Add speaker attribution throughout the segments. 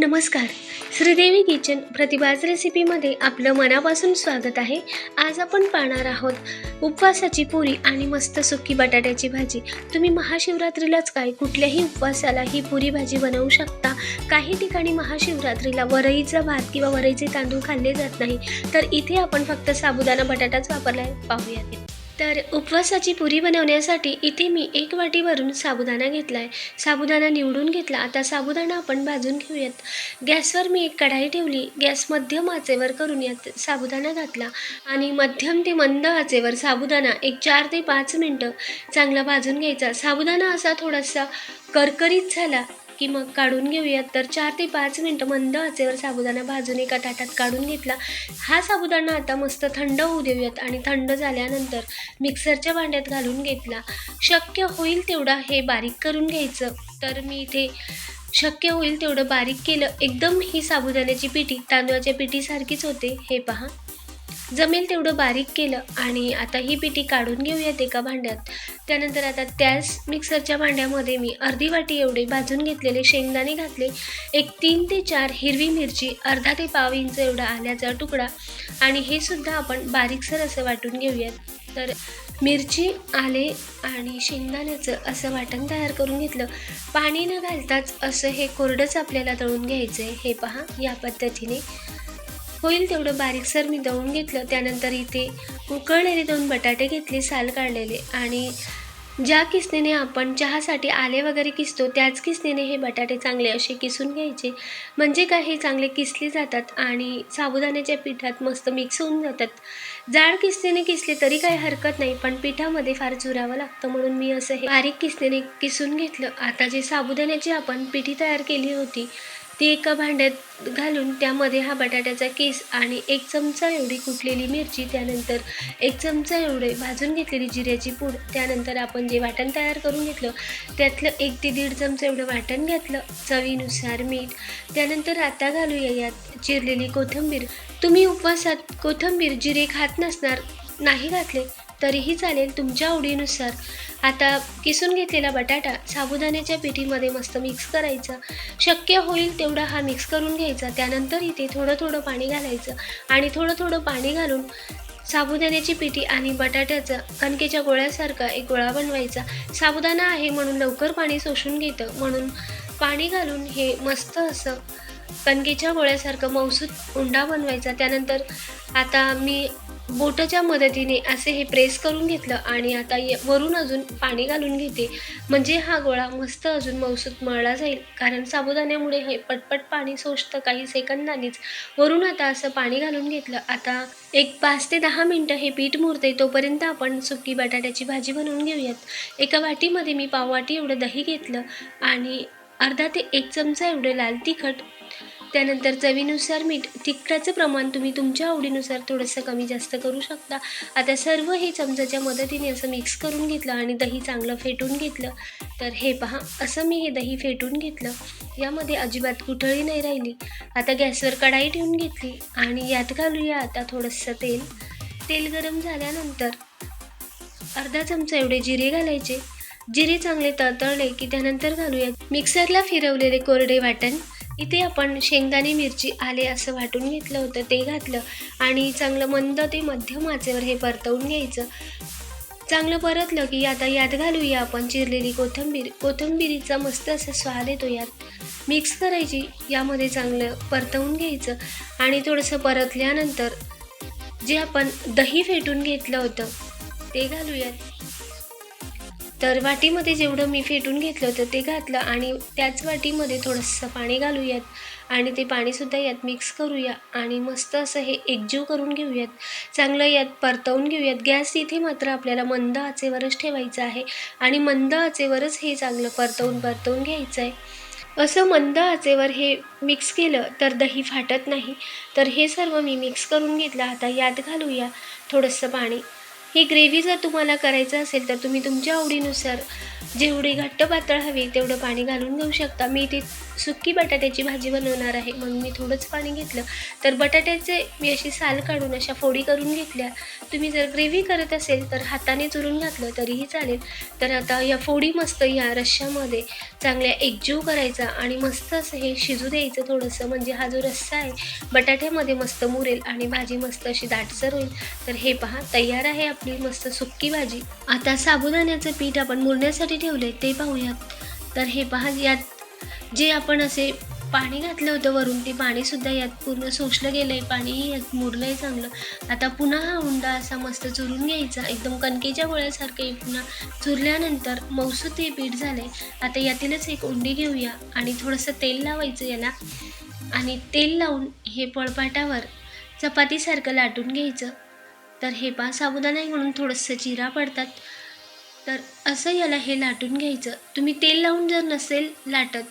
Speaker 1: नमस्कार. श्रीदेवी किचन प्रतिभाज रेसिपीमध्ये आपलं मनापासून स्वागत आहे. आज आपण पाहणार आहोत उपवासाची पुरी आणि मस्त सुकी बटाट्याची भाजी. तुम्ही महाशिवरात्रीलाच काय कुठल्याही उपवासाला ही पुरी भाजी बनवू शकता. काही ठिकाणी महाशिवरात्रीला वरईचा भात किंवा वरईचे तांदूळ खाल्ले जात नाही. तर इथे आपण फक्त साबुदाणा बटाटाच वापरला पाहूयात. तर उपवासाची पुरी बनवण्यासाठी इथे मी एक वाटीवरून साबुदाणा घेतला आहे साबुदाणा निवडून घेतला. आता साबुदाणा आपण भाजून घेऊयात. गॅसवर मी एक कढाई ठेवली. गॅस मध्यम आचेवर करून यात साबुदाणा घातला आणि मध्यम ते मंद आचेवर साबुदाणा एक चार ते पाच मिनटं चांगला भाजून घ्यायचा. साबुदाणा असा थोडासा करकरीत झाला की मग काढून घेऊयात. तर चार ते पाच मिनटं मंद आचेवर साबुदाणा भाजून एका ताटात काढून घेतला. हा साबुदाणा आता मस्त थंड होऊ देऊयात आणि थंड झाल्यानंतर मिक्सरच्या भांड्यात घालून घेतला. शक्य होईल तेवढा हे बारीक करून घ्यायचं. तर मी इथे शक्य होईल तेवढं बारीक केलं. एकदम ही साबुदाण्याची पिठी तांदळाच्या पिठीसारखीच होते. हे पहा. जमेल तेवढं बारीक केलं आणि आता ही पिठी काढून घेऊयात एका भांड्यात. त्यानंतर आता त्याच मिक्सरच्या भांड्यामध्ये मी अर्धी वाटी एवढे भाजून घेतलेले शेंगदाणे घातले. एक तीन ते चार हिरवी मिरची अर्धा ते पाव इंच एवढा आल्याचा तुकडा आणि हे सुद्धा आपण बारीकसर असं वाटून घेऊयात. तर मिरची आले आणि शेंगदाण्याचं असं वाटण तयार करून घेतलं. पाणी न घालताच असं हे कोरडंच आपल्याला तळून घ्यायचं आहे हे पहा या पद्धतीने होईल तेवढं बारीकसर मी दळून घेतलं. त्यानंतर इथे उकळलेले दोन बटाटे घेतले साल काढलेले. आणि ज्या किसनेने आपण चहासाठी आले वगैरे किसतो त्याच किसनेने हे बटाटे चांगले असे किसून घ्यायचे. म्हणजे काय हे चांगले किसले जातात आणि साबुदाण्याच्या पिठात मस्त मिक्स होऊन जातात. जाड किसनेने किसले तरी काही हरकत नाही पण पिठामध्ये फार चुरावं लागतं म्हणून मी असं हे बारीक किसनेने किसून घेतलं. आता जे साबुदाण्याची आपण पिठी तयार केली होती ती एका भांड्यात घालून त्यामध्ये हा बटाट्याचा केस आणि एक चमचा एवढी कुटलेली मिरची त्यानंतर एक चमचा एवढे भाजून घेतलेली जिऱ्याची पूड त्यानंतर आपण जे वाटण तयार करून घेतलं त्यातलं एक ते दीड चमचा एवढं वाटण घातलं चवीनुसार मीठ त्यानंतर आता घालूया यात चिरलेली कोथिंबीर. तुम्ही उपवासात कोथिंबीर जिरे खात नसणार नाही घातले तरीही चालेल तुमच्या आवडीनुसार. आता किसून घेतलेला बटाटा साबुदाण्याच्या पिठीमध्ये मस्त मिक्स करायचा. शक्य होईल तेवढा हा मिक्स करून घ्यायचा. त्यानंतर इथे थोडं थोडं पाणी घालायचं आणि थोडं थोडं पाणी घालून साबुदाण्याची पिठी आणि बटाट्याचा कणकेच्या गोळ्यासारखा एक गोळा बनवायचा. साबुदाणा आहे म्हणून लवकर पाणी शोषून घेतं. म्हणून पाणी घालून हे मस्त असं कणकेच्या गोळ्यासारखं मौसूद उंडा बनवायचा. त्यानंतर आता मी बोटाच्या मदतीने असे हे प्रेस करून घेतलं आणि आता य- वरून अजून पाणी घालून घेते. म्हणजे हा गोळा मस्त अजून मौसूत मळला जाईल. कारण साबुदाण्यामुळे हे पटपट पाणी सोसतं काही सेकंदांनीच. वरून आता असं पाणी घालून घेतलं. आता एक पाच ते दहा मिनटं हे पीठ मुरते तोपर्यंत आपण सुकी बटाट्याची भाजी बनवून घेऊयात. एका वाटीमध्ये मी पाववाटी एवढं दही घेतलं आणि अर्धा ते एक चमचा एवढे लाल तिखट त्यानंतर चवीनुसार मीठ तिखटाचं प्रमाण तुम्ही तुमच्या आवडीनुसार थोडंसं कमी जास्त करू शकता. आता सर्व हे चमचाच्या मदतीने असं मिक्स करून घेतलं आणि दही चांगलं फेटून घेतलं. तर हे पहा असं मी हे दही फेटून घेतलं. यामध्ये अजिबात कुठळी नाही राहिली. आता गॅसवर कढाई ठेवून घेतली आणि यात घालूया आता थोडंसं तेल. तेल गरम झाल्यानंतर अर्धा चमचा एवढे जिरे घालायचे. जिरे चांगले तळतळले की त्यानंतर घालूया मिक्सरला फिरवलेले कोरडे वाटण. इथे आपण शेंगदाणे मिरची आले असं वाटून घेतलं होतं ते घातलं आणि चांगलं मंद ते मध्यम आचेवर हे परतवून घ्यायचं. चांगलं परतलं की आता यात घालूया आपण चिरलेली कोथिंबीर. कोथिंबिरीचा मस्त असा स्वाद येतो यात. मिक्स करायची यामध्ये चांगलं परतवून घ्यायचं आणि थोडंसं परतल्यानंतर जे आपण दही फेटून घेतलं होतं ते घालूयात. तर वाटीमध्ये जेवढं मी फेटून घेतलं होतं ते घातलं आणि त्याच वाटीमध्ये थोडंसं पाणी घालूयात. आणि ते पाणीसुद्धा यात मिक्स करूया आणि मस्त असं हे एकजीव करून घेऊयात. चांगलं यात परतवून घेऊयात. गॅस इथे मात्र आपल्याला मंद आचेवरच ठेवायचं आहे. आणि मंद आचेवरच हे चांगलं परतवून परतवून घ्यायचं आहे असं मंद आचेवर हे मिक्स केलं तर दही फाटत नाही. तर हे सर्व मी मिक्स करून घेतलं. आता यात घालूया थोडंसं पाणी. ही ग्रेव्ही जर तुम्हाला करायचं असेल तर तुम्ही तुमच्या आवडीनुसार जेवढी घट्ट पातळ हवी तेवढं पाणी घालून घेऊ शकता. मी इथे सुकी बटाट्याची भाजी बनवणार आहे. म्हणून मी थोडंच पाणी घेतलं. तर बटाट्याचे मी अशी साल काढून अशा फोडी करून घेतल्या. तुम्ही जर ग्रेव्ही करत असेल तर हाताने चुरून घातलं तरीही चालेल. तर आता या फोडी मस्त या रश्श्यामध्ये चांगल्या एकजीव करायचा आणि मस्त असं हे शिजू द्यायचं थोडंसं. म्हणजे हा जो रस्सा आहे बटाट्यामध्ये मस्त मुरेल आणि भाजी मस्त अशी दाटसर होईल. तर हे पहा तयार आहे आपली मस्त सुक्की भाजी. आता साबुदाण्याचं पीठ आपण मुरण्यासाठी ठेवले ते पाहूयात. तर हे पहा यात जे आपण असे पाणी घातलं होतं वरून ते पाणीसुद्धा यात पूर्ण सोशलं गेलं आहे पाणीही यात मुरलं आहे चांगलं. आता पुन्हा हा उंडा असा मस्त चुरून घ्यायचा एकदम कणकेच्या गोळ्यासारखं पुन्हा चुरल्यानंतर मौसू हे पीठ झालं आहे आता यातीलच एक उंडी घेऊया आणि थोडंसं तेल लावायचं याला. आणि तेल लावून हे पळपाटावर चपातीसारखं लाटून घ्यायचं. तर हे पा साबुदाणा आहे म्हणून थोडंसं चिरा पडतात. तर असं याला हे लाटून घ्यायचं. तुम्ही तेल लावून जर नसेल लाटत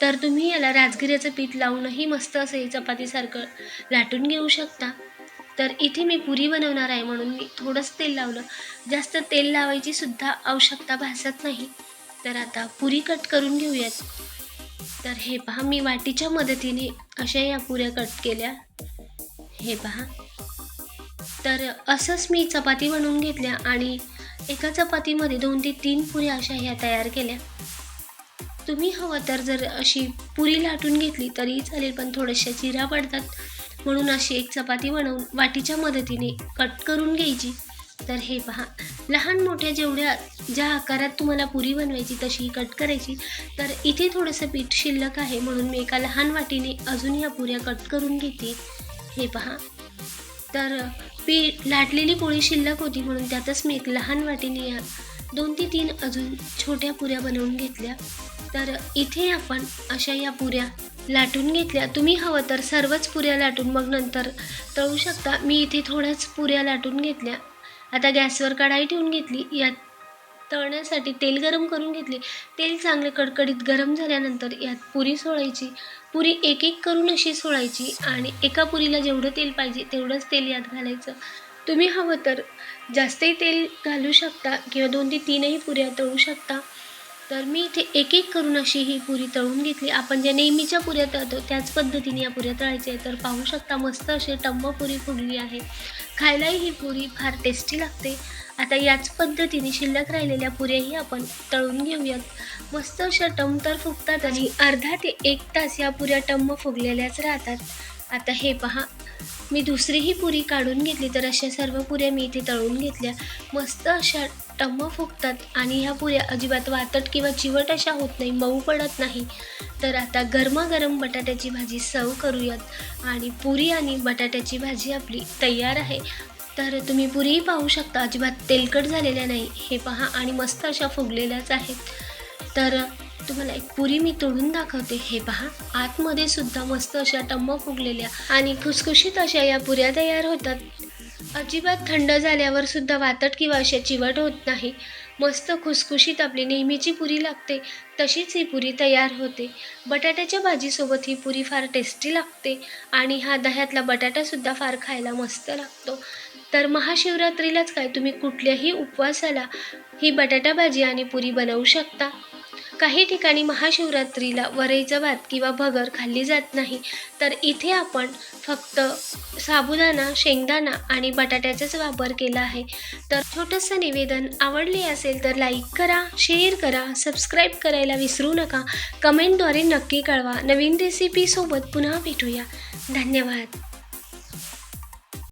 Speaker 1: तर तुम्ही याला राजगिऱ्याचं पीठ लावूनही मस्त असं हे चपातीसारखं लाटून घेऊ शकता. तर इथे मी पुरी बनवणार आहे म्हणून मी थोडंच तेल लावलं. जास्त तेल लावायची सुद्धा आवश्यकता भासत नाही. तर आता पुरी कट करून घेऊयात. तर हे पहा मी वाटीच्या मदतीने अशा या पुऱ्या कट केल्या. हे पहा. तर असंच मी चपाती बनवून घेतल्या आणि एका चपातीमध्ये दोन ते तीन पुऱ्या अशा ह्या तयार केल्या. तुम्ही हवं तर जर अशी पुरी लाटून घेतली तरीही चालेल पण थोड्याशा चिरा पडतात. म्हणून अशी एक चपाती बनवून वाटीच्या मदतीने कट करून घ्यायची. तर हे पहा लहान मोठ्या जेवढ्या ज्या आकारात तुम्हाला पुरी बनवायची तशी कट करायची. तर इथे थोडंसं पीठ शिल्लक आहे म्हणून मी एका लहान वाटीने अजून ह्या पुऱ्या कट करून घेते. हे पहा. तर पीठ लाटलेली पोळी शिल्लक होती म्हणून त्यातच मी एक लहान वाटीने या दोन ते तीन अजून छोट्या पुऱ्या बनवून घेतल्या. तर इथे आपण अशा या पुऱ्या लाटून घेतल्या. तुम्ही हवं तर सर्वच पुऱ्या लाटून मग नंतर तळू शकता. मी इथे थोड्याच पुऱ्या लाटून घेतल्या. आता गॅसवर कढाई ठेवून घेतली. यात तळण्यासाठी तेल गरम करून घेतले. तेल चांगलं कडकडीत गरम झाल्यानंतर यात पुरी सोडायची पुरी एक एक करून अशी सोडायची आणि एका पुरीला जेवढं तेल पाहिजे तेवढंच तेल यात घालायचं. तुम्ही हवं तर जास्तही तेल घालू शकता किंवा दोन ते तीनही पुऱ्या तळू शकता. तर मी इथे एक एक करून अशी ही पुरी तळून घेतली. आपण ज्या नेहमीच्या पुऱ्या तळतो त्याच पद्धतीने या पुऱ्या तळायच्या आहे तर पाहू शकता मस्त अशी टम्म पुरी फुडली आहे. खायलाही ही पुरी फार टेस्टी लागते. आता याच पद्धतीने शिल्लक राहिलेल्या पुऱ्याही आपण तळून घेऊयात. मस्त अशा टम तर फुगतात आणि अर्धा ते एक तास या पुऱ्या टम्म फुगलेल्याच राहतात. आता हे पहा मी दुसरीही पुरी काढून घेतली. तर अशा सर्व पुऱ्या मी इथे तळून घेतल्या. मस्त अशा टम्म फुगतात आणि ह्या पुऱ्या अजिबात वातट किंवा चिवट अशा होत नाही मऊ पडत नाही. तर आता गरमागरम बटाट्याची भाजी सर्व करूयात आणि पुरी आणि बटाट्याची भाजी आपली तयार आहे. तर तुम्ही पुरीही पाहू शकता अजिबात तेलकट झालेल्या नाही हे पहा आणि मस्त अशा फुगलेल्याच आहेत. तर तुम्हाला एक पुरी मी तोडून दाखवते हे पहा. आतमध्ये सुद्धा मस्त अशा टम्म फुगलेल्या आणि खुसखुशीत अशा या पुऱ्या तयार होतात. अजिबात थंड झाल्यावर सुद्धा वातट किंवा अशा चिवट होत नाही. मस्त खुसखुशीत आपली नेहमीची पुरी लागते. तशीच ही पुरी तयार होते. बटाट्याच्या भाजीसोबत ही पुरी फार टेस्टी लागते आणि हा दह्यातला बटाटासुद्धा फार खायला मस्त लागतो. तर महाशिवरात्रीलाच काय तुम्ही कुठल्याही उपवासाला ही बटाटा भाजी आणि पुरी बनवू शकता. काही ठिकाणी महाशिवरात्रीला वरईचं भात किंवा भगर खाल्ली जात नाही. तर इथे आपण फक्त साबुदाणा शेंगदाणा आणि बटाट्याचाच वापर केला आहे. तर छोटंसं निवेदन आवडले असेल तर लाईक करा शेअर करा सबस्क्राईब करायला विसरू नका. कमेंटद्वारे नक्की कळवा. नवीन रेसिपीसोबत पुन्हा भेटूया. धन्यवाद.